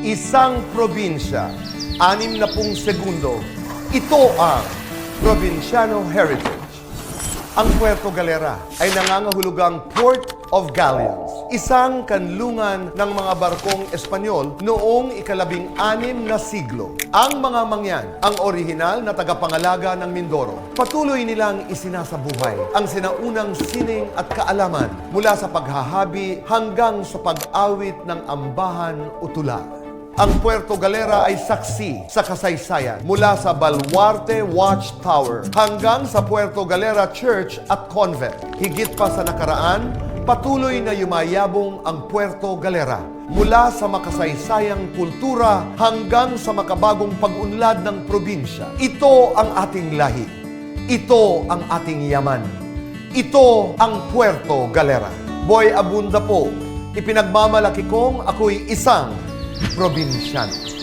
Isang probinsya, anim na pung segundo. Ito ang Provinciano Heritage. Ang Puerto Galera ay nangangahulugang Port of Galleons, isang kanlungan ng mga barkong Espanyol noong ikalabing anim na siglo. Ang mga mangyan, ang orihinal na tagapangalaga ng Mindoro, patuloy nilang isinasabuhay ang sinaunang sining at kaalaman mula sa paghahabi hanggang sa pag-awit ng ambahan utula. Ang Puerto Galera ay saksi sa kasaysayan mula sa Baluarte Watchtower hanggang sa Puerto Galera Church at Convent. Higit pa sa nakaraan, patuloy na yumayabong ang Puerto Galera mula sa makasaysayang kultura hanggang sa makabagong pag-unlad ng probinsya. Ito ang ating lahi. Ito ang ating yaman. Ito ang Puerto Galera. Boy Abunda po, ipinagmamalaki kong ako'y isang probinsyano.